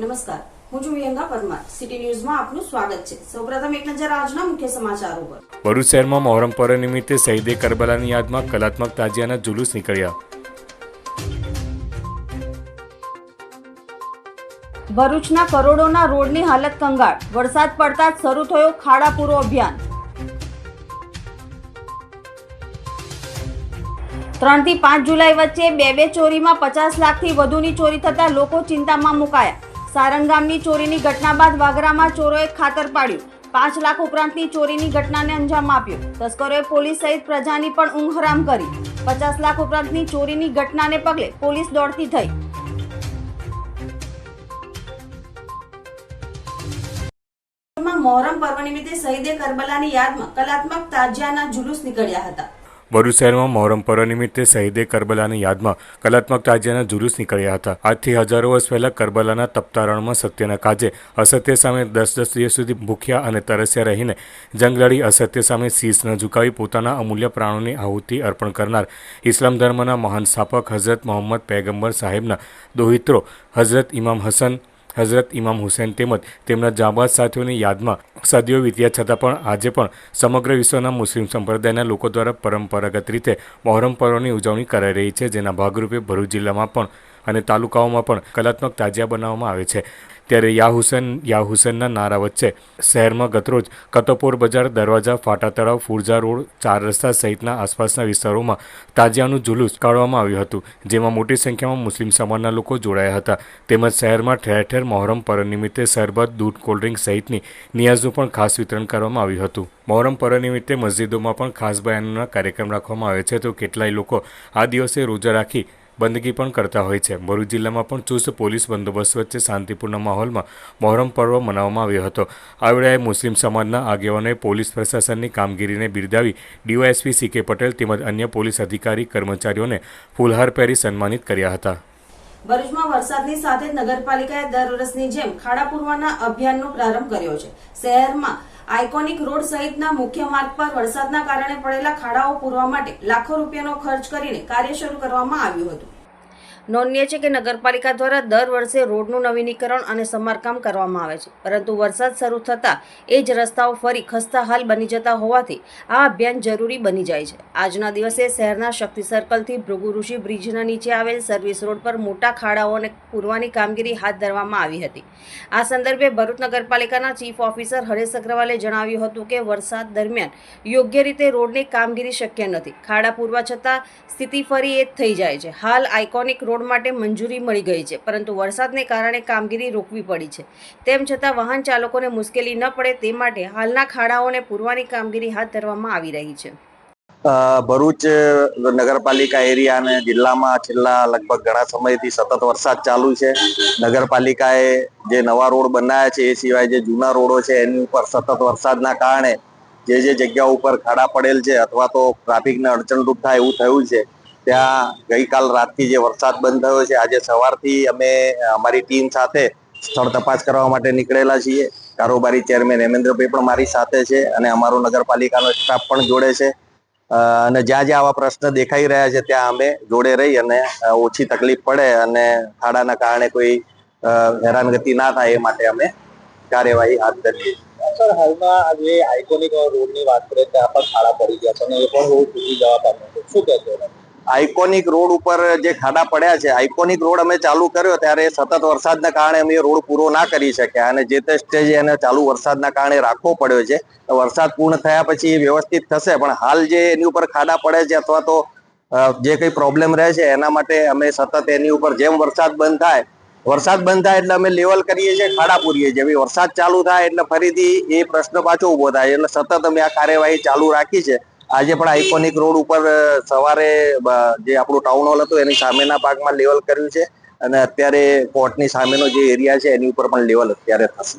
નમસ્કાર. હું છું વિયંગા પરમાર. સિટી ન્યૂઝમાં આપનું સ્વાગત છે. સૌપ્રથમ એક નજર આજના મુખ્ય સમાચારો પર. ભરૂચ શહેરમાં મોહરમ પર્વ નિમિત્તે શહીદે કરબલાની યાદમાં કલાત્મક તાજિયાના જુલુસ નીકળ્યા. ભરૂચના કરોડોના રોડની હાલત કંગાળ. વરસાદ પડતા જ શરૂ થયો ખાડા પૂરો અભિયાન. ત્રણથી પાંચ જુલાઈ વચ્ચે બે બે ચોરીમાં પચાસ લાખથી વધુની ચોરી થતા લોકો ચિંતામાં મુકાયા. સારંગ ગામની ચોરીની ઘટના બાદ વાગરામાં ચોરોએ ખાતર પાડ્યું. પાંચ લાખ ઉપરાંતની ચોરીની ઘટનાને અંજામ આપ્યો. તસ્કરોએ પોલીસ સહિત પ્રજાની પણ ઊંઘ હરામ કરી. પચાસ લાખ ઉપરાંતની ચોરીની ઘટનાને પગલે પોલીસ દોડતી થઈ. મોહરમ પર્વ નિમિત્તે શહીદે કરબલાની યાદમાં કલાત્મક તાજિયાના જુલુસ નીકળ્યા હતા. ભરૂચ શહેરમાં મોહરમ પર્વ નિમિત્તે શહીદે કરબલાની યાદમાં કલાત્મક તાજિયાના જુલુસ નીકળ્યા હતા. આજથી હજારો વર્ષ પહેલા કરબલાના તપ્તારણમાં સત્યના કાજે અસત્ય સામે દસ દસ દિવસ સુધી ભૂખ્યા અને તરસ્યા રહીને જંગ લડી અસત્ય સામે શીશ ન ઝુકાવી પોતાના અમૂલ્ય પ્રાણોની આહુતિ અર્પણ કરનાર ઇસ્લામ ધર્મના મહાન સ્થાપક હઝરત મોહમ્મદ પૈગંબર સાહેબના દોહિત્રો હઝરત ઇમામ હસન હઝરત ઇમામ હુસૈન તેમજ તેમના જાબાજ સાથીઓની યાદમાં સદીઓ વીત્યા છતાં પણ આજે પણ સમગ્ર વિશ્વના મુસ્લિમ સંપ્રદાયના લોકો દ્વારા પરંપરાગત રીતે મોહરમ પર્વની ઉજવણી કરાઈ રહી છે, જેના ભાગરૂપે ભરૂચ જિલ્લામાં પણ અને તાલુકાઓમાં પણ કલાત્મક તાજિયા બનાવવામાં આવે છે. ત્યારે યા હુસેન, યા હુસેનના નારા વચ્ચે શહેરમાં ગતરોજ કતોપોર બજાર, દરવાજા, ફાટા તળાવ, ફુરજા રોડ, ચાર રસ્તા સહિતના આસપાસના વિસ્તારોમાં તાજિયાનું જુલુસ કાઢવામાં આવ્યું હતું, જેમાં મોટી સંખ્યામાં મુસ્લિમ સમાજના લોકો જોડાયા હતા. તેમજ શહેરમાં ઠેર ઠેર મોહરમ પર્વ નિમિત્તે શરબત, દૂધ કોલ્ડ્રિંક સહિતની નિયાઝનું પણ ખાસ વિતરણ કરવામાં આવ્યું હતું. મોહરમ પર્વ નિમિત્તે મસ્જિદોમાં પણ ખાસ બયાનોના કાર્યક્રમ રાખવામાં આવે છે. તો કેટલાય લોકો આ દિવસે રોજા રાખી બંદગી પણ કરતા હોય છે. ભરૂચ જિલ્લામાં પણ ચુસ્ત પોલીસ બંદોબસ્ત વચ્ચે શાંતિપૂર્ણ માહોલમાં મોહરમ પર્વ મનાવવામાં આવ્યો હતો. આ વેળાએ મુસ્લિમ સમાજના આગેવાનોએ પોલીસ પ્રશાસનની કામગીરીને બિરદાવી ડીવાયએસપી સી કે પટેલ તેમજ અન્ય પોલીસ અધિકારી, કર્મચારીઓને ફૂલહાર પહેરી સન્માનિત કર્યા હતા. ભરૂચમાં વરસાદની સાથે નગરપાલિકાએ દર વર્ષની જેમ ખાડા પૂરવાના અભિયાનનો પ્રારંભ કર્યો છે. શહેરમાં આઇકોનિક રોડ સહિતના મુખ્ય માર્ગ પર વરસાદના કારણે પડેલા ખાડાઓ પૂરવા માટે લાખો રૂપિયાનો ખર્ચ કરીને કાર્ય શરૂ કરવામાં આવ્યું હતું. નોંધનીય છે કે નગરપાલિકા દ્વારા દર વર્ષે રોડનું નવીનીકરણ અને સમારકામ કરવામાં આવે છે. પરંતુ વરસાદ શરૂ થતાં એ જ રસ્તાઓ ફરી ખસ્તા હાલ બની જતા હોવાથી આ અભિયાન જરૂરી બની જાય છે. આજના દિવસે શહેરના શક્તિ સર્કલથી ભૃગુ ઋષિ બ્રિજના નીચે આવેલ સર્વિસ રોડ પર મોટા ખાડાઓને પૂરવાની કામગીરી હાથ ધરવામાં આવી હતી. આ સંદર્ભે ભરૂચ નગરપાલિકાના ચીફ ઓફિસર હરેશ અગ્રવાલે જણાવ્યું હતું કે વરસાદ દરમિયાન યોગ્ય રીતે રોડની કામગીરી શક્ય નથી. ખાડા પૂરવા છતાં સ્થિતિ ફરી એ જ થઈ જાય છે. હાલ આઇકોનિક રોડ માટે મંજૂરી મળી ગઈ છે, પરંતુ વરસાદને કારણે કામગીરી રોકવી પડી છે. તેમ છતાં વાહન ચાલકોને મુશ્કેલી ન પડે તે માટે હાલના ખાડાઓને પૂરવાની કામગીરી હાથ ધરવામાં આવી રહી છે. ભરૂચ નગરપાલિકા એરિયા અને જિલ્લામાં છેલ્લા લગભગ ઘણા સમયથી સતત વરસાદ ચાલુ છે. નગરપાલિકાએ જે નવા રોડ બનાવ્યા છે, એ સિવાય જે જૂના રોડો છે, એની ઉપર સતત વરસાદના કારણે જે જે જગ્યા ઉપર ખાડા પડેલ છે અથવા તો ટ્રાફિકને અડચણરૂપ થાય એવું થયું છે ત્યાં ગઈકાલ રાતથી જે વરસાદ બંધ થયો છે, આજે સવારથી અમે, અમારી ટીમ સાથે સ્થળ તપાસ કરવા માટે નીકળેલા છીએ. કારોબારી ચેરમેન હેમેન્દ્રભાઈ પણ મારી સાથે છે અને અમારો નગરપાલિકાનો સ્ટાફ પણ જોડે છે. અને જ્યાં જ્યાં આવા પ્રશ્ન દેખાઈ રહ્યા છે, ત્યાં અમે જોડે રહી અને ઓછી તકલીફ પડે અને ખાડાના કારણે કોઈ હેરાનગતિ ના થાય એ માટે અમે કાર્યવાહી હાથ ધરી સર, હાલમાં જે આઇકોનિક રોડની વાત કરીએ, ત્યાં પણ ખાડા પડી ગયા છે અને એ પણ રોડ તૂટી જવા પામ્યો છે. શું કહેશો? આઇકોનિક રોડ ઉપર જે ખાડા પડ્યા છે આઇકોનિક રોડ અમે ચાલુ કર્યો ત્યારે સતત વરસાદના કારણે અમે રોડ પૂરો ના કરી શક્યા અને જે તે સ્ટેજે એને ચાલુ વરસાદના કારણે રાખવો પડ્યો છે. વરસાદ પૂર્ણ થયા પછી વ્યવસ્થિત થશે, પણ હાલ જે એની ઉપર ખાડા પડે છે અથવા તો જે કંઈ પ્રોબ્લેમ રહે છે, એના માટે અમે સતત એની ઉપર જેમ વરસાદ બંધ થાય, વરસાદ બંધ થાય એટલે અમે લેવલ કરીએ છીએ, ખાડા પૂરીએ છીએ. વરસાદ ચાલુ થાય એટલે ફરીથી એ પ્રશ્ન પાછો ઊભો થાય, એટલે સતત અમે આ કાર્યવાહી ચાલુ રાખી છે. આજે પણ આઇકોનિક રોડ ઉપર સવારે જે આપણું ટાઉન હોલ હતું, એની સામેના ભાગમાં લેવલ કર્યું છે અને અત્યારે કોર્ટની સામેનો જે એરિયા છે, એની ઉપર પણ લેવલ અત્યારે થશે.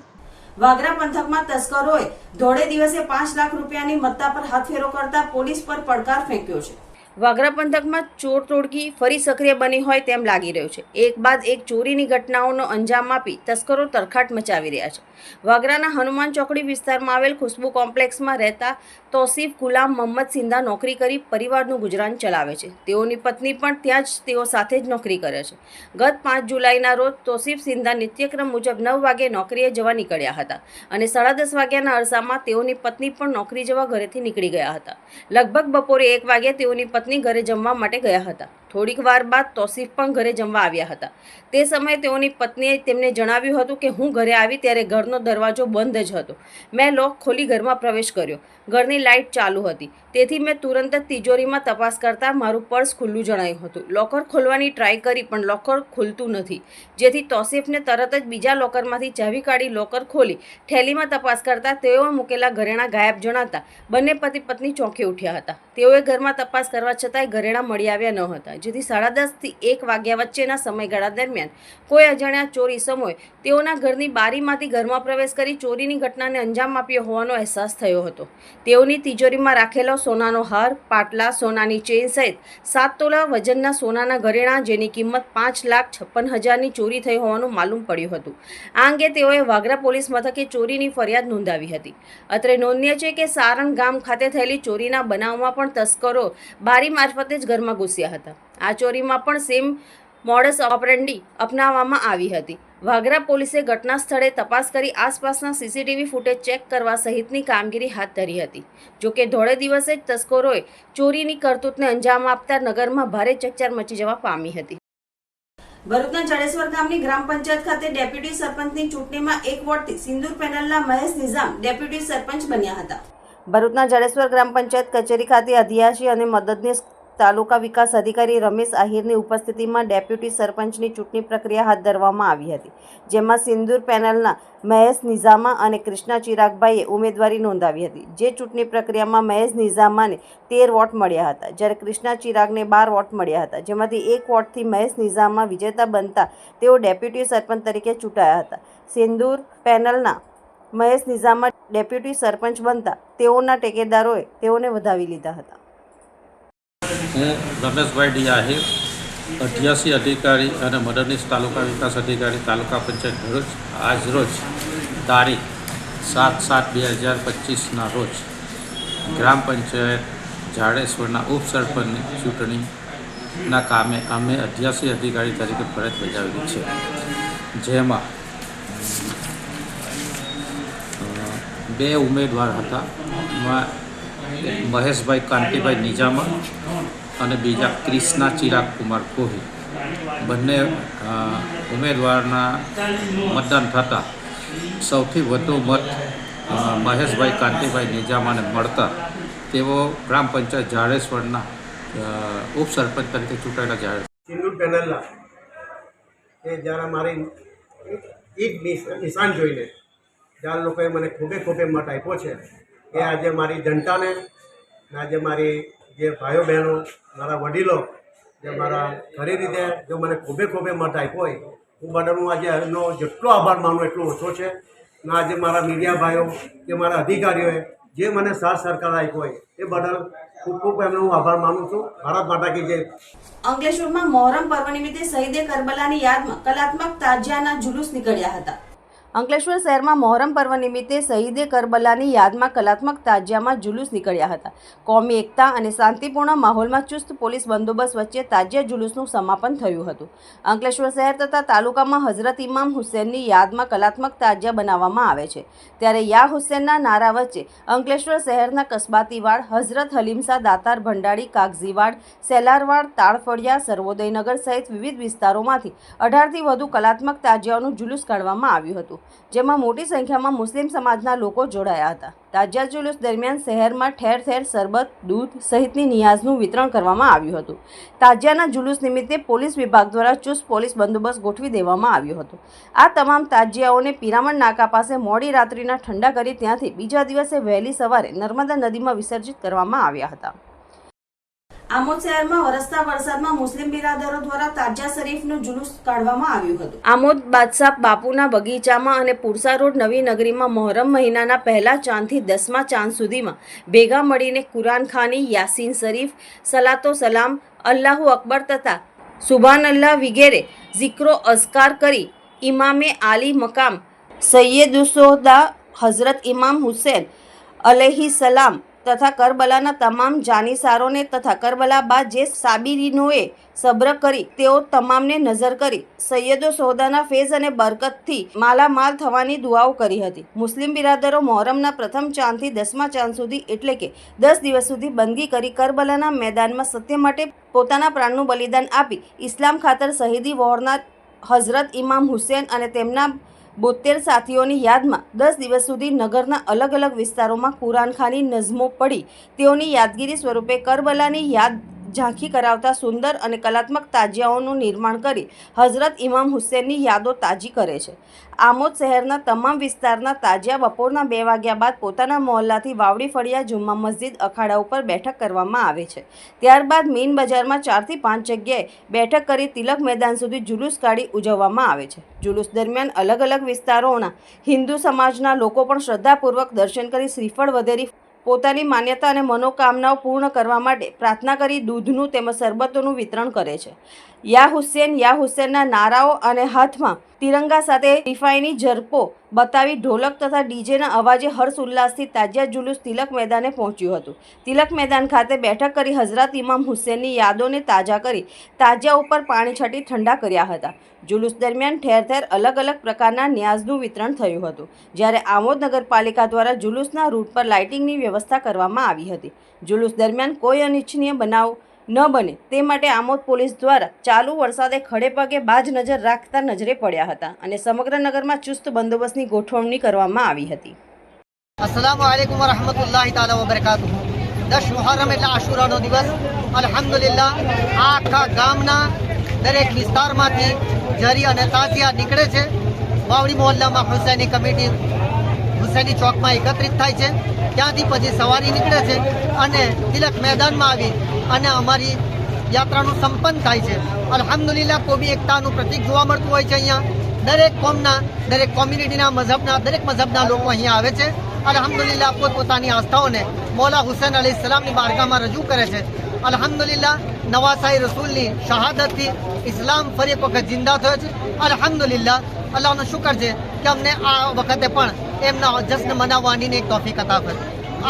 વાગરા પંથકમાં તસ્કરોએ ધોળે દિવસે પાંચ લાખ રૂપિયાની મત્તા પર હાથફેરો કરતા પોલીસ પર પડકાર ફેંક્યો છે. વાગરા પંથકમાં ચોર તોડકી ફરી સક્રિય બની હોય તેમ લાગી રહ્યું છે. એક બાદ એક ચોરીની ઘટનાઓનો અંજામ આપી તસ્કરો તરખાટ મચાવી રહ્યા છે. વાગરાના હનુમાન ચોકડી વિસ્તારમાં આવેલ ખુશ્બુ કોમ્પ્લેક્સમાં રહેતા તોસીફ ગુલામ મોહમ્મદ સિંધા નોકરી કરી પરિવારનું ગુજરાન ચલાવે છે. તેઓની પત્ની પણ ત્યાં જ તેઓ સાથે જ નોકરી કરે છે. ગત પાંચ જુલાઈના રોજ તોસીફ સિંધા નિત્યક્રમ મુજબ નવ વાગે નોકરીએ જવા નીકળ્યા હતા અને સાડા દસ વાગ્યાના અરસામાં તેઓની પત્ની પણ નોકરી જવા ઘરેથી નીકળી ગયા હતા. લગભગ બપોરે એક વાગે તેઓની પત્ની ઘરે જમવા માટે ગયા હતા. થોડીક વાર બાદ તોસીફ પણ ઘરે જમવા આવ્યા હતા. તે સમયે તેઓની પત્નીએ તેમને જણાવ્યું હતું કે હું ઘરે આવી ત્યારે ઘરનો દરવાજો બંધ જ હતો. મેં લોક ખોલી ઘરમાં પ્રવેશ કર્યો. ઘરની લાઇટ ચાલુ હતી. તેથી મેં તુરંત જ તિજોરીમાં તપાસ કરતાં મારું પર્સ ખુલ્લું જણાયું હતું. લોકર ખોલવાની ટ્રાય કરી પણ લોકર ખુલતું નથી. જેથી તોસીફને તરત જ બીજા લોકરમાંથી ચાવી કાઢી લોકર ખોલી થેલીમાં તપાસ કરતાં તેઓ મૂકેલા ઘરેણાં ગાયબ જણાતા બંને પતિ પત્ની ચોંકી ઉઠ્યા હતા. તેઓએ ઘરમાં તપાસ કરવા છતાંય ઘરેણાં મળી આવ્યા ન હતા. જેથી સાડા દસથી એક વાગ્યા વચ્ચેના સમયગાળા દરમિયાન કોઈ અજાણ્યા ચોરી સમયે તેઓના ઘરની બારીમાંથી ઘરમાં પ્રવેશ કરી ચોરીની ઘટનાને અંજામ આપ્યો હોવાનો અહેસાસ થયો હતો. તેઓની તિજોરીમાં રાખેલો સોનાનો હાર, પાટલા, સોનાની ચેઇન સહિત સાત તોલા વજનના સોનાના ઘરેણાં જેની કિંમત પાંચ લાખ છપ્પન હજારની ચોરી થઈ હોવાનું માલુમ પડ્યું હતું. આ અંગે તેઓએ વાગરા પોલીસ મથકે ચોરીની ફરિયાદ નોંધાવી હતી. અત્રે નોંધનીય છે કે સારણ ગામ ખાતે થયેલી ચોરીના બનાવમાં પણ તસ્કરો બારી મારફતે જ ઘરમાં ઘૂસ્યા હતા. આ ચોરીમાં પણ સેમ મોડસ ઓપરેન્ડી અપનાવવામાં આવી હતી. વાગરા પોલીસે ઘટના સ્થળે તપાસ કરી આસપાસના સીસીટીવી ફૂટેજ ચેક કરવા સહિતની કામગીરી હાથ ધરી હતી. જોકે ધોળે દિવસે જ તસ્કરોએ ચોરીની કરતૂતને અંજામ આપતા નગરમાં ભારે ચકચાર મચી જવા પામી હતી. ભરૂચના જડેશ્વર ગામની ગ્રામ પંચાયત ખાતે ડેપ્યુટી સરપંચની ચૂંટણીમાં એક વોર્ડથી સિંદૂર પેનલના મહેશ નિઝામ ડેપ્યુટી સરપંચ બન્યા હતા. ભરૂચના જડેશ્વર ગ્રામ પંચાયત કચેરી ખાતે અધિયાશી અને મદદનીશ તાલુકા વિકાસ અધિકારી રમેશ આહિરની ઉપસ્થિતિમાં ડેપ્યુટી સરપંચની ચૂંટણી પ્રક્રિયા હાથ ધરવામાં આવી હતી, જેમાં સિંદૂર પેનલના મહેશ નિઝામા અને કૃષ્ણા ચિરાગભાઈએ ઉમેદવારી નોંધાવી હતી. જે ચૂંટણી પ્રક્રિયામાં મહેશ નિઝામાને તેર વોટ મળ્યા હતા, જ્યારે કૃષ્ણા ચિરાગને બાર વોટ મળ્યા હતા, જેમાંથી એક વોટથી મહેશ નિઝામા વિજેતા બનતા તેઓ ડેપ્યુટી સરપંચ તરીકે ચૂંટાયા હતા. સિંદૂર પેનલના મહેશ નિઝામા ડેપ્યુટી સરપંચ બનતા તેઓના ટેકેદારોએ તેઓને વધાવી લીધા હતા. હું રમેશભાઈ ડી આહિર અઠ્યાસી અધિકારી અને મદદનીશ તાલુકા વિકાસ અધિકારી, તાલુકા પંચાયત ભરૂચ. આજરોજ તારીખ સાત સાત બે હજાર પચીસના રોજ ગ્રામ પંચાયત જાડેશ્વરના ઉપસરપંચની ચૂંટણીના કામે અમે અઠ્યાસી અધિકારી તરીકે ફરજ બજાવેલી છે. જેમાં બે ઉમેદવાર હતા. મહેશભાઈ કાંતિભાઈ નિજામા અને બીજા ક્રિષ્ના ચિરાગ કુમાર કોહલી બંને ઉમેદવારના મતદાન થતાં સૌથી વધુ મત મહેશભાઈ કાંતિભાઈ નિજામાને મળતા તેઓ ગ્રામ પંચાયત જાડેશ્વરના ઉપસરપંચ તરીકે ચૂંટાયેલા જાહેર પેનલના. એ જ્યારે મારી એક નિશાન જોઈને જ્યારે લોકોએ મને ખૂબે ખૂબે મત આપ્યો છે, એ આજે મારી જનતાને આજે મારી જે ભાઈઓ બહેનો, મારા વડીલો, જે મારા ખરી રીતે જો મને ખૂબે ખૂબે મત આપ્યો હોય, હું બધાનું આજે એમનો જેટલો આભાર માનું, એટલો ઓછો છે. ને આજે મારા મીડિયા ભાઈઓ કે મારા અધિકારીઓએ જે મને સાથ સરકાર આપ્યો હોય, એ બદલ ખૂબ ખૂબ એમનો હું આભાર માનું છું. ભારત માતા કી જય. અંકલેશ્વરમાં મોહરમ પર્વ નિમિત્તે શહીદે કરબલાની યાદમાં કલાત્મક તાજિયાના જુલુસ નીકળ્યા હતા. અંકલેશ્વર શહેરમાં મોહરમ પર્વ નિમિત્તે શહીદે કરબલાની યાદમાં કલાત્મક તાજિયામાં જુલુસ નીકળ્યા હતા. કોમી એકતા અને શાંતિપૂર્ણ માહોલમાં ચુસ્ત પોલીસ બંદોબસ્ત વચ્ચે તાજિયા જુલુસનું સમાપન થયું હતું. અંકલેશ્વર શહેર તથા તાલુકામાં હઝરત ઇમામ હુસેનની યાદમાં કલાત્મક તાજિયા બનાવવામાં આવે છે. ત્યારે યા હુસેનના નારા વચ્ચે અંકલેશ્વર શહેરના કસ્બાતીવાડ, હઝરત હલીમસા દાતાર ભંડારી, કાગઝીવાડ, સેલારવાડ, તાળફળિયા, સર્વોદયનગર સહિત વિવિધ વિસ્તારોમાંથી અઢારથી વધુ કલાત્મક તાજિયાઓનું જુલુસ કાઢવામાં આવ્યું હતું. જેમાં મોટી સંખ્યામાં મુસ્લિમ સમાજના લોકો જોડાયા હતા. તાજિયા જુલુસ દરમિયાન શહેરમાં ઠેર ઠેર શરબત, દૂધ સહિતની નિયાઝનું વિતરણ કરવામાં આવ્યું હતું. તાજિયાના જુલુસ નિમિત્તે પોલીસ વિભાગ દ્વારા ચુસ્ત પોલીસ બંદોબસ્ત ગોઠવી દેવામાં આવ્યો હતો. આ તમામ તાજિયાઓને પિરામણ નાકા પાસે મોડી રાત્રિના ઠંડા કરી ત્યાંથી બીજા દિવસે વહેલી સવારે નર્મદા નદીમાં વિસર્જિત કરવામાં આવ્યા હતા. આમોદ શહેરમાં વરસતા વરસાદમાં મુસ્લિમ બિરાદરો દ્વારા તાજા શરીફનું જુલુસ કાઢવામાં આવ્યું હતું. આમોદ બાદશાહ બાપુના બગીચામાં અને પુરસા રોડ નવી નગરીમાં મોહરમ મહિનાના પહેલા ચાંદથી દસમા ચાંદ સુધીમાં ભેગા મળીને કુરાન ખાની, યાસીન શરીફ, સલાતો સલામ, અલ્લાહુ અકબર તથા સુભાન અલ્લાહ વગેરે ઝિક્રો અઝકાર કરી ઇમામે આલી મકામ સૈયદુસોદા હઝરત ઇમામ હુસેન અલહી સલામ તથા કરબલાના તમામ જાનીસારોને તથા કરબલા બાદ જે સાબિરીનોએ સબ્ર કરી, તેઓ તમામને નજર કરી, સૈયદો સોદાના ફેઝ અને બરકતથી માલામાલ થવાની દુઆઓ કરી હતી. મુસ્લિમ બિરાદરો મોહરમના પ્રથમ ચાંદથી દસમા ચાંદ સુધી એટલે કે દસ દિવસ સુધી બંદગી કરી કરબલાના મેદાનમાં સત્ય માટે પોતાના પ્રાણનું બલિદાન આપી, ઇસ્લામ ખાતર શહીદી વહોરનાર હઝરત ઇમામ હુસેન અને તેમના બોતેર સાથીઓની યાદમાં દસ દિવસ સુધી નગરના અલગ અલગ વિસ્તારોમાં કુરાનખાની નઝમો પડી. તેઓની યાદગીરી સ્વરૂપે કરબલાની યાદ ઝાંખી કરાવતા સુંદર અને કલાત્મક તાજિયાઓનું નિર્માણ કરી હઝરત ઇમામ હુસેનની યાદો તાજી કરે છે. આમોદ શહેરના તમામ વિસ્તારના તાજિયા બપોરના બે વાગ્યા બાદ પોતાના મહોલ્લાથી વાવડી ફળિયા જુમ્મા મસ્જિદ અખાડા ઉપર બેઠક કરવામાં આવે છે. ત્યારબાદ મીન બજારમાં ચારથી પાંચ જગ્યાએ બેઠક કરી તિલક મેદાન સુધી જુલુસ કાઢી ઉજવવામાં આવે છે. જુલુસ દરમિયાન અલગ અલગ વિસ્તારોના હિન્દુ સમાજના લોકો પણ શ્રદ્ધાપૂર્વક દર્શન કરી શ્રીફળ વધેરી પોતાની માન્યતા અને મનોકામનાઓ પૂર્ણ કરવા માટે પ્રાર્થના કરી દૂધનું તેમજ શરબતોનું વિતરણ કરે છે. યા હુસેન, યા હુસેનના નારાઓ અને હાથમાં તિરંગા સાથે રિફાઈની ઝરપો બતાવી ઢોલક તથા ડીજેના અવાજે હર્ષ ઉલ્લાસથી તાજિયા જુલુસ તિલક મેદાને પહોંચ્યું હતું. તિલક મેદાન ખાતે બેઠક કરી હઝરત ઇમામ હુસેનની યાદોને તાજા કરી તાજિયા ઉપર પાણી છટી ઠંડા કર્યા હતા. જુલુસ દરમિયાન ઠેર ઠેર અલગ અલગ પ્રકારના ન્યાઝનું વિતરણ થયું હતું. જ્યારે આમોદ નગરપાલિકા દ્વારા જુલુસના રૂટ પર લાઇટિંગની વ્યવસ્થા કરવામાં આવી હતી. જુલુસ દરમિયાન કોઈ અનિચ્છનીય બનાવ ન બને તે માટે આમોદ પોલીસ દ્વારા ચાલુ વરસાદે ખડે પગે બાજ નજર રાખતા નજરે પડ્યા હતા અને સમગ્ર નગરમાં ચુસ્ત બંદોબસ્તની ગોઠવણી કરવામાં આવી હતી. અસલામ આલૈકુમ વરહમતુલ્લાહ તાલા વબરકાતુ દસ મુહર્રમ એટલે આશુરાનો દિવસ. અલ્હમ્દુલિલ્લાહ, આખા ગામના દરેક વિસ્તારમાંથી જરી અને તાજિયા નીકળે છે. વાવડી મોહલ્લામાં હુસૈની કમિટી હુસૈની ચોકમાં એકત્રિત થાય છે. ત્યાંથી પછી સવારી નીકળે છે અને તિલક મેદાનમાં આવી અને અમારી યાત્રાનું સંપન્ન થાય છે. અલહમદુલિલ્લા કોમી એકતાનું પ્રતીક જોવા મળતું હોય છે અહીંયા. દરેક કોમના, દરેક કોમ્યુનિટીના મઝહબના, દરેક મઝહબના લોકો અહીંયા આવે છે. અલહમદુલિલ્લા પોતપોતાની આસ્થાઓને મૌલા હુસૈન અલી ઇસ્લામની બારગામાં રજૂ કરે છે. અલહમદુલિલ્લા નવાસાઈ રસૂલની શહાદતથી ઇસ્લામ ફરી એક વખત જિંદા થયો છે. અલહમદુલિલ્લા અલ્લાહનો શુકર છે કે અમને આ વખતે પણ એમના જશ્ન મનાવવાની એક તોફીક અતા કરી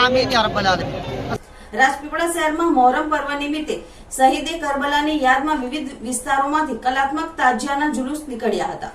આમીન યા રબ્બલ આલમીન રાજપીપળા શહેરમાં મોહરમ પર્વ નિમિત્તે શહીદે કરબલાની યાદમાં વિવિધ વિસ્તારોમાંથી કલાત્મક તાજિયાના જુલુસ નીકળ્યા હતા.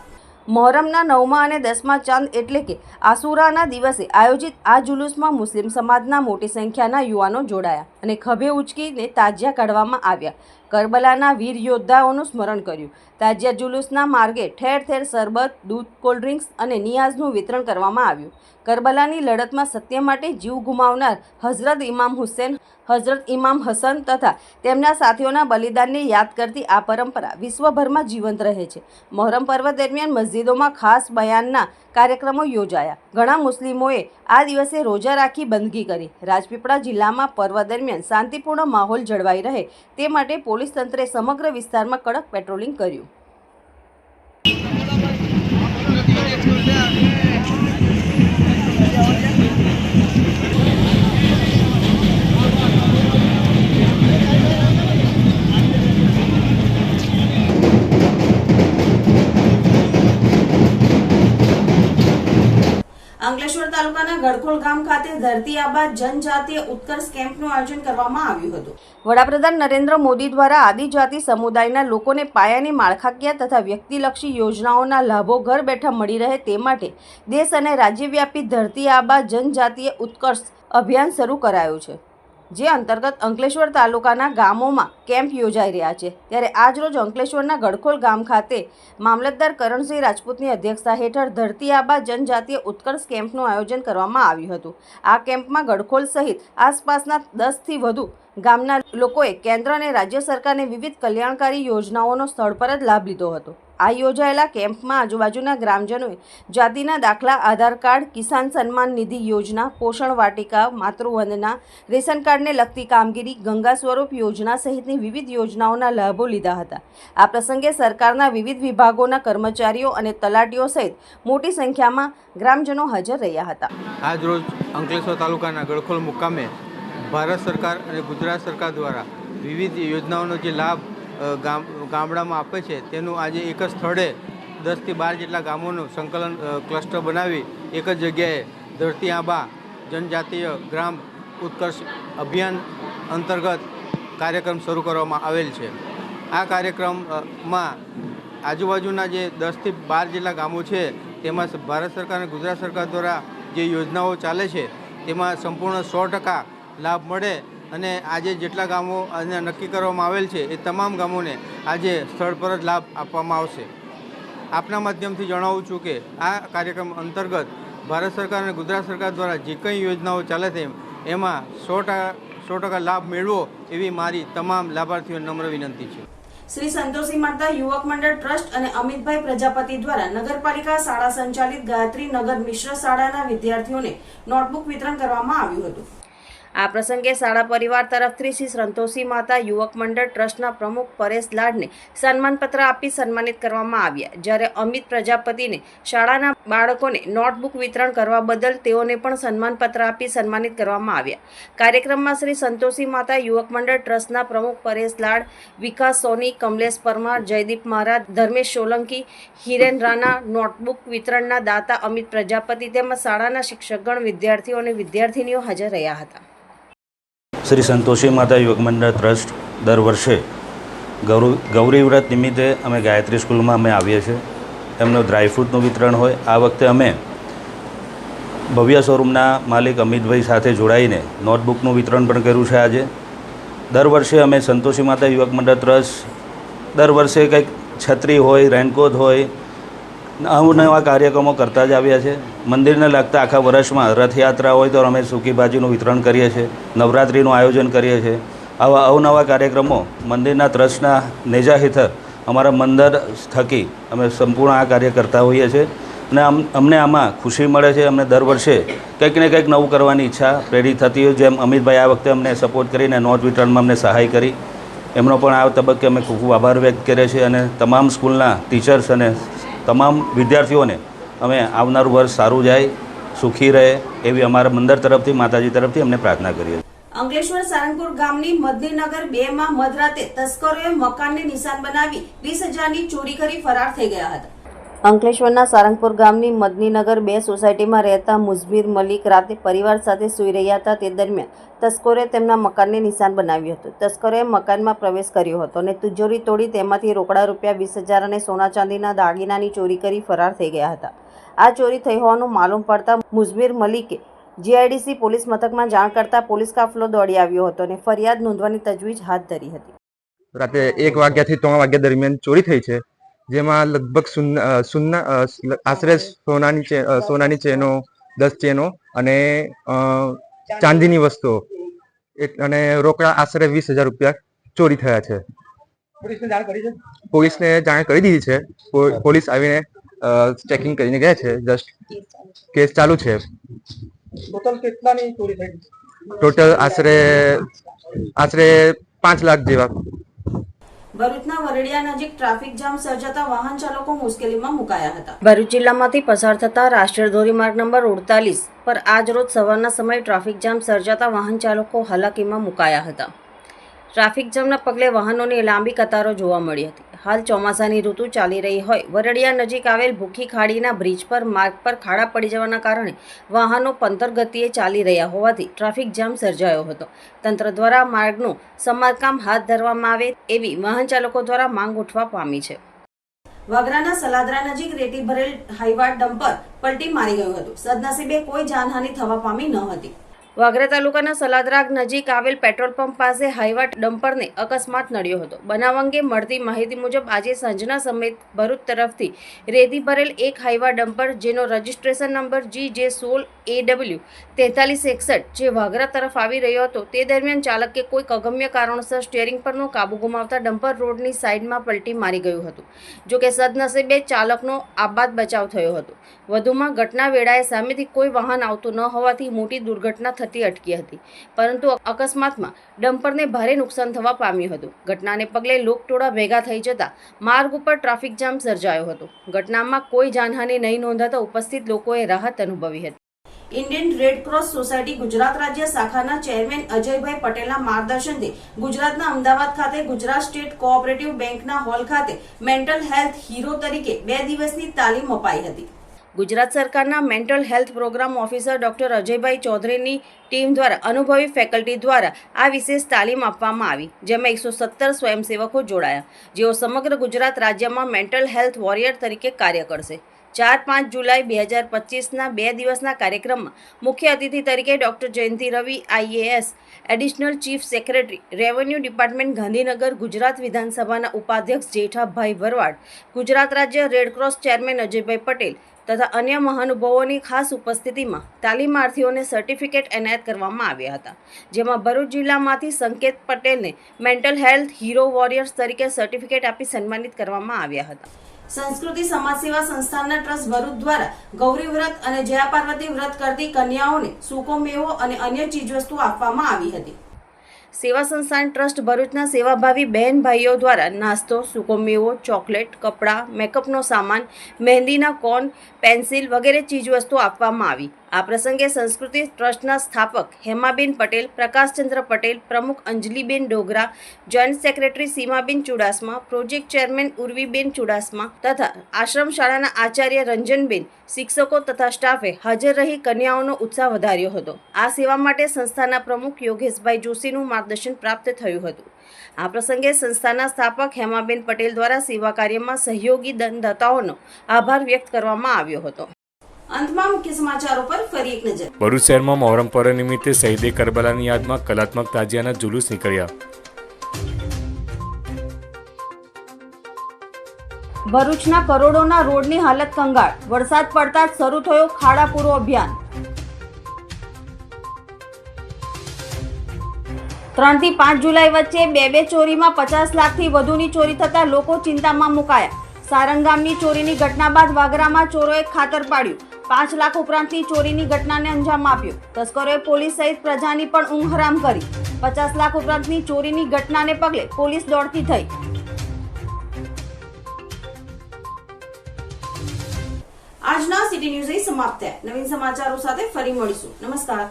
મોહરમના નવમા અને દસમા ચાંદ એટલે કે આસુરાના દિવસે આયોજિત આ જુલુસમાં મુસ્લિમ સમાજના મોટી સંખ્યાના યુવાનો જોડાયા અને ખભે ઉચકીને તાજિયા કાઢવામાં આવ્યા. કરબલાના વીર યોદ્ધાઓનું સ્મરણ કર્યું. તાજિયા જુલુસના માર્ગે ઠેર ઠેર શરબત, દૂધ કોલ્ડ ડ્રિંક્સ અને નિયાઝનું વિતરણ કરવામાં આવ્યું. કરબલાની લડતમાં સત્ય માટે જીવ ગુમાવનાર હઝરત ઇમામ હુસેન, હઝરત ઇમામ હસન તથા તેમના સાથીઓના બલિદાનને યાદ કરતી આ પરંપરા વિશ્વભરમાં જીવંત રહે છે. મોહરમ પર્વ દરમિયાન મસ્જિદોમાં ખાસ બયાનના કાર્યક્રમો યોજાયા. ઘણા મુસ્લિમોએ આ દિવસે રોજા રાખી બંદગી કરી. રાજપીપળા જિલ્લામાં પર્વ દરમિયાન શાંતિપૂર્ણ માહોલ જળવાઈ રહે તે માટે પોલીસ તંત્રે સમગ્ર વિસ્તારમાં કડક પેટ્રોલિંગ કર્યું. તાલુકાના ગામ ખાતે ધરતી આબા જનજાતીય ઉત્કર્ષ કેમ્પનું આયોજન કરવામાં આવ્યું હતું. વડાપ્રધાન નરેન્દ્ર મોદી દ્વારા આદિજાતિ સમુદાયના લોકોને પાયાની માળખાકીય તથા વ્યક્તિલક્ષી યોજનાઓના લાભો ઘર બેઠા મળી રહે તે માટે દેશ અને રાજ્યવ્યાપી ધરતી આબા જનજાતીય ઉત્કર્ષ અભિયાન શરૂ કરાયું છે. જે અંતર્ગત અંકલેશ્વર તાલુકાના ગામોમાં કેમ્પ યોજાઈ રહ્યા છે. ત્યારે આજરોજ અંકલેશ્વરના ગડખોલ ગામ ખાતે મામલતદાર કરણસિંહ રાજપૂતની અધ્યક્ષતા હેઠળ ધરતી આબા જનજાતીય ઉત્કર્ષ કેમ્પનું આયોજન કરવામાં આવ્યું હતું. આ કેમ્પમાં ગડખોલ સહિત આસપાસના દસથી વધુ ગામના લોકોએ કેન્દ્ર અને રાજ્ય સરકારની વિવિધ કલ્યાણકારી યોજનાઓનો સ્થળ પર જ લાભ લીધો હતો. આ યોજાયેલા કેમ્પમાં આજુબાજુના ગ્રામજનોએ જાતિના દાખલા, આધાર કાર્ડ, કિસાન સન્માન નિધિ યોજના, પોષણ વાટિકા, માતૃવંદના, રેશન કાર્ડને લગતી કામગીરી, ગંગા સ્વરૂપ યોજના સહિતની વિવિધ યોજનાઓના લાભો લીધા હતા. આ પ્રસંગે સરકારના વિવિધ વિભાગોના કર્મચારીઓ અને તલાટીઓ સહિત મોટી સંખ્યામાં ગ્રામજનો હાજર રહ્યા હતા. આજરોજ અંકલેશ્વર તાલુકાના ગળખોલ મુકામે ભારત સરકાર અને ગુજરાત સરકાર દ્વારા વિવિધ યોજનાઓનો જે લાભ ગામડામાં આપે છે. તેનું આજે એક જ સ્થળે દસથી બાર જેટલા ગામોનું સંકલન ક્લસ્ટર બનાવી એક જ જગ્યાએ ધરતી આંબા, જનજાતીય ગ્રામ ઉત્કર્ષ અભિયાન અંતર્ગત કાર્યક્રમ શરૂ કરવામાં આવેલ છે. આ કાર્યક્રમમાં આજુબાજુના જે દસથી બાર જેટલા ગામો છે, તેમાં ભારત સરકાર અને ગુજરાત સરકાર દ્વારા જે યોજનાઓ ચાલે છે, તેમાં સંપૂર્ણ સો ટકા લાભ મળે અને આજે જેટલા ગામો અને નક્કી કરવામાં આવેલ છે એ તમામ ગામોને આજે સ્થળ પર જ લાભ આપવામાં આવશે. આપના માધ્યમથી જણાવું છું કે આ કાર્યક્રમ અંતર્ગત ભારત સરકાર અને ગુજરાત સરકાર દ્વારા જે કંઈ યોજનાઓ ચાલે છે એમાં સો ટકા સો ટકા લાભ મેળવો એવી મારી તમામ લાભાર્થીઓને નમ્ર વિનંતી છે. શ્રી સંતોષી માતા યુવક મંડળ ટ્રસ્ટ અને અમિતભાઈ પ્રજાપતિ દ્વારા નગરપાલિકા શાળા સંચાલિત ગાયત્રી નગર મિશ્ર શાળાના વિદ્યાર્થીઓને નોટબુક વિતરણ કરવામાં આવ્યું હતું. આ પ્રસંગે શાળા પરિવાર તરફથી શ્રી સંતોષી માતા યુવક મંડળ ટ્રસ્ટના પ્રમુખ પરેશ લાડને સન્માનપત્ર આપી સન્માનિત કરવામાં આવ્યા. જ્યારે અમિત પ્રજાપતિને શાળાના બાળકોને નોટબુક વિતરણ કરવા બદલ તેઓને પણ સન્માનપત્ર આપી સન્માનિત કરવામાં આવ્યા. કાર્યક્રમમાં શ્રી સંતોષી માતા યુવક મંડળ ટ્રસ્ટના પ્રમુખ પરેશ લાડ, વિકાસ સોની, કમલેશ પરમાર, જયદીપ મહારાજ, ધર્મેશ સોલંકી, હિરેન રાણા, નોટબુક વિતરણના દાતા અમિત પ્રજાપતિ તેમજ શાળાના શિક્ષકગણ, વિદ્યાર્થીઓ અને વિદ્યાર્થીનીઓ હાજર રહ્યા હતા. શ્રી સંતોષી માતા યુવક મંડળ ટ્રસ્ટ દર વર્ષે ગૌરવ ગૌરી વ્રત નિમિત્તે અમે ગાયત્રી સ્કૂલમાં અમે આવીએ છીએ. એમનું ડ્રાયફ્રૂટનું વિતરણ હોય. આ વખતે અમે ભવ્ય શોરૂમના માલિક અમિતભાઈ સાથે જોડાઈને નોટબુકનું વિતરણ પણ કર્યું છે આજે. દર વર્ષે અમે સંતોષી માતા યુવક મંડળ ટ્રસ્ટ, દર વર્ષે કંઈક છત્રી હોય, રેનકોટ હોય અવનવા કાર્યક્રમો કરતા જ આવ્યા છે. મંદિરને લગતા આખા વર્ષમાં રથયાત્રા હોય તો અમે સૂકી ભાજીનું વિતરણ કરીએ છીએ, નવરાત્રિનું આયોજન કરીએ છીએ. આવા અવનવા કાર્યક્રમો મંદિરના ટ્રસ્ટના નેજા હેઠળ અમારા મંદર થકી અમે સંપૂર્ણ આ કાર્ય કરતા હોઈએ છીએ. અને અમ, અમને આમાં ખુશી મળે છે, અમને દર વર્ષે કંઈક ને કંઈક નવું કરવાની ઈચ્છા પ્રેરિત થતી હોય જેમ અમિતભાઈ આ વખતે અમને સપોર્ટ કરીને નોટ વિતરણમાં અમને સહાય કરી. એમનો પણ આ તબક્કે અમે ખૂબ ખૂબ આભાર વ્યક્ત કરીએ છીએ અને તમામ સ્કૂલના ટીચર્સ અને તમામ વિદ્યાર્થીઓને અમે આવનારું વર્ષ સારું જાય, સુખી રહે એવી અમારા મંદર તરફથી, માતાજી તરફથી અમને પ્રાર્થના કરીએ અંકલેશ્વર સારંગપુર ગામની મદનીનગર બે માં મધરાતે તસ્કરોએ મકાનને નિશાન બનાવી વીસ હજારની ચોરી કરી ફરાર થઈ ગયા હતા. અંકલેશ્વરના સારંગપુર ગામની મદનીનગર બે સોસાયટીમાં રહેતા મુઝબીર મલિક રાતે પરિવાર સાથે સૂઈ રહ્યા હતા. તે દરમિયાન તસ્કરોએ તેમના મકાનને નિશાન બનાવ્યું હતું. તસ્કરોએ મકાનમાં પ્રવેશ કર્યો હતો અને તિજોરી તોડી તેમાંથી રોકડા રૂપિયા વીસ હજાર અને સોના ચાંદીના દાગીનાની ચોરી કરી ફરાર થઈ ગયા હતા. આ ચોરી થઈ હોવાનું માલુમ પડતા મુઝબીર મલિકે જીઆઈડીસી પોલીસ મથકમાં જાણ કરતા પોલીસ કાફલો દોડી આવ્યો હતો અને ફરિયાદ નોંધવાની તજવીજ હાથ ધરી હતી. રાતે એક વાગ્યાથી ત્રણ વાગ્યા દરમિયાન ચોરી થઈ છે જેમાં લગભગ સુન્ના આશરે સોનાની સોનાની ચેનો દસ ચેનો અને ચાંદીની વસ્તુઓ. એક- અને રોકડા આશરે વીસ હજાર રૂપિયા ચોરી થયા છે. પોલીસને જાણ કરી છે? પોલીસને જાણ કરી દીધી છે. પો- પોલીસ આવીને ચેકિંગ કરીને ગયા છે. જસ્ટ કેસ ચાલુ છે. ટોટલ કેટલાની ચોરી થઈ ટોટલ આશરે આશરે પાંચ લાખ જેવા. ભરૂચના વરડિયા નજીક ટ્રાફિક જામ સર્જાતા વાહન ચાલકો મુશ્કેલીમાં મુકાયા હતા. ભરૂચ જિલ્લામાંથી પસાર થતા રાષ્ટ્રીય ધોરીમાર્ગ નંબર ઉડતાલીસ પર આજ રોજ સવારના સમયે ટ્રાફિક જામ સર્જાતા વાહન ચાલકો હાલાકીમાં મુકાયા હતા. ટ્રાફિક જામના પગલે વાહનોની લાંબી કતારો જોવા મળી હતી. હાલ ચોમાસાની ઋતુ ચાલી રહી હોય. વરડિયા નજીક આવેલ ભૂખી ખાડીના બ્રિજ પર, માર્ગ પર ખાડા પડી જવાના કારણે વાહનો પંદર ગતિએ ચાલી રહ્યા હોવાથી ટ્રાફિક જામ સર્જાયો હતો. તંત્ર દ્વારા માર્ગનું સમારકામ હાથ ધરવામાં આવે એવી વાહન ચાલકો દ્વારા માંગ ઉઠવા પામી છે. વાગરાના સલાદરા નજીક રેતી ભરેલ હાઈવા ડમ્પર પલટી મારી ગયું હતું. સદનસીબે કોઈ જાનહાનિ થવા પામી ન હતી. વાગરા તાલુકાના સલાદરાગ નજીક આવેલ પેટ્રોલ પંપ પાસે હાઈવા ડમ્પરને અકસ્માત નડ્યો હતો. બનાવ અંગે મળતી માહિતી મુજબ આજે સાંજના સમયે ભરૂચ તરફથી રેતી ભરેલ એક હાઈવા ડમ્પર, જેનો રજિસ્ટ્રેશન નંબર જી જે સોળ એ ડબલ્યુ તેતાલીસ એકસઠ જે વાગરા તરફ આવી રહ્યો હતો, તે દરમિયાન ચાલકે કોઈક અગમ્ય કારણોસર સ્ટિયરિંગ પરનો કાબુ ગુમાવતા ડમ્પર રોડની સાઈડમાં પલટી મારી ગયું હતું. જો કે સદનસીબે ચાલકનો આબાદ બચાવ થયો હતો. વધુમાં ઘટના વેળાએ સામેથી કોઈ વાહન આવતું ન હોવાથી મોટી દુર્ઘટના થતી અટકી હતી. પરંતુ અકસ્માતમાં ડમ્પરને ભારે નુકસાન થવા પામ્યું હતું. ઘટનાને પગલે લોકટોળા ભેગા થઈ જતા માર્ગ ઉપર ટ્રાફિક જામ સર્જાયો હતો. ઘટનામાં કોઈ જાનહાનિ નહીં નોંધાતા ઉપસ્થિત લોકોએ રાહત અનુભવી હતી. Indian red cross society Gujarat રાજ્ય શાખાના ચેરમેન અજયભાઈ પટેલના માર્ગદર્શનથી ગુજરાતના અમદાવાદ ખાતે ગુજરાત સ્ટેટ કોઓપરેટિવ બેંકના હોલ ખાતે મેન્ટલ હેલ્થ હીરો તરીકે બે દિવસની તાલીમ અપાઈ હતી. ગુજરાત સરકારના mental health programme officer doctor Ajaybhai ચૌધરીની team દ્વારા અનુભવી ફેકલ્ટી દ્વારા આ વિશેષ તાલીમ આપવામાં આવી, જેમાં એકસો સત્તર સ્વયંસેવકો જોડાયા, જેઓ સમગ્ર ગુજરાત રાજ્યમાં મેન્ટલ હેલ્થ વોરિયર તરીકે કાર્ય કરશે. ચાર પાંચ જુલાઈ બે હજાર પચીસના બે દિવસના કાર્યક્રમમાં મુખ્ય અતિથિ તરીકે doctor Jayanti Ravi IAS additional chief secretary, revenue department Gandhinagar, Gujarat વિધાનસભાના ઉપાધ્યક્ષ જેઠાભાઈ ભરવાડ, ગુજરાત રાજ્ય રેડક્રોસ ચેરમેન અજયભાઈ પટેલ તથા અન્ય મહાનુભાવોની ખાસ ઉપસ્થિતિમાં તાલીમાર્થીઓને સર્ટિફિકેટ એનાયત કરવામાં આવ્યા હતા, જેમાં ભરૂચ જિલ્લામાંથી સંકેત પટેલને મેન્ટલ હેલ્થ હીરો વોરિયર્સ તરીકે સર્ટિફિકેટ આપી સન્માનિત કરવામાં આવ્યા હતા. સંસ્કૃતિ સમાજ સેવા સંસ્થાનના ટ્રસ્ટ ભરૂચ દ્વારા ગૌરી વ્રત અને જયા પાર્વતી વ્રત કરતી કન્યાઓને સૂકો મેવો અને અન્ય ચીજવસ્તુ આપવામાં આવી હતી. સેવા સંસ્થાન ટ્રસ્ટ ભરૂચના સેવાભાવી બહેન ભાઈઓ દ્વારા નાસ્તો સૂકો મેવો ચોકલેટ, કપડાં, મેકઅપનો સામાન, મહેંદીના કોન, પેન્સિલ વગેરે ચીજવસ્તુ આપવામાં આવી. આ પ્રસંગે સંસ્કૃતિ ટ્રસ્ટના સ્થાપક હેમાબેન પટેલ, પ્રકાશચંદ્ર પટેલ, પ્રમુખ Anjaliben Dogra, joint secretary Seemaben Chudasama, project chairman Urviben Chudasama તથા આશ્રમ શાળાના આચાર્ય રંજનબેન, શિક્ષકો તથા સ્ટાફે હાજર રહી કન્યાઓનો ઉત્સાહ વધાર્યો હતો. આ સેવા માટે સંસ્થાના પ્રમુખ યોગેશભાઈ જોશીનું માર્ગદર્શન પ્રાપ્ત થયું હતું. આ પ્રસંગે સંસ્થાના સ્થાપક હેમાબેન પટેલ દ્વારા સેવા કાર્યમાં સહયોગી દાતાઓનો આભાર વ્યક્ત કરવામાં આવ્યો હતો. અંતમાં મુખ્ય સમાચારો પર ફરી એક નજર. ભરૂચ શહેરમાં મોહરમ પર્વ નિમિત્તે શહીદે કરબલાની યાદમાં કલાત્મક તાજિયાના જુલુસ નીકળ્યા. ભરૂચના કરોડોના રોડની હાલત કંગાળ. વરસાદ પડતા જ શરૂ થયો ખાડા પૂરો અભિયાન. ત્રણથી પાંચ જુલાઈ વચ્ચે બે બે ચોરીમાં પચાસ લાખથી વધુની ચોરી થતા લોકો ચિંતામાં મુકાયા. સારંગામની ચોરીની ઘટના બાદ વાગરામાં ચોરોએ ખાતર પાડ્યું. પાંચ લાખ ઉપરાંતની ચોરીની ઘટનાને અંજામ આપ્યો. તસ્કરોએ પોલીસ સહિત પ્રજાની પણ ઊંઘ કરી. પચાસ લાખ ઉપરાંતની ચોરીની ઘટનાને પગલે પોલીસ દોડતી થઈ. આજના સિટી ન્યૂઝ સમાપ્ત થયા. નવીન સમાચારો સાથે ફરી મળીશું. નમસ્કાર.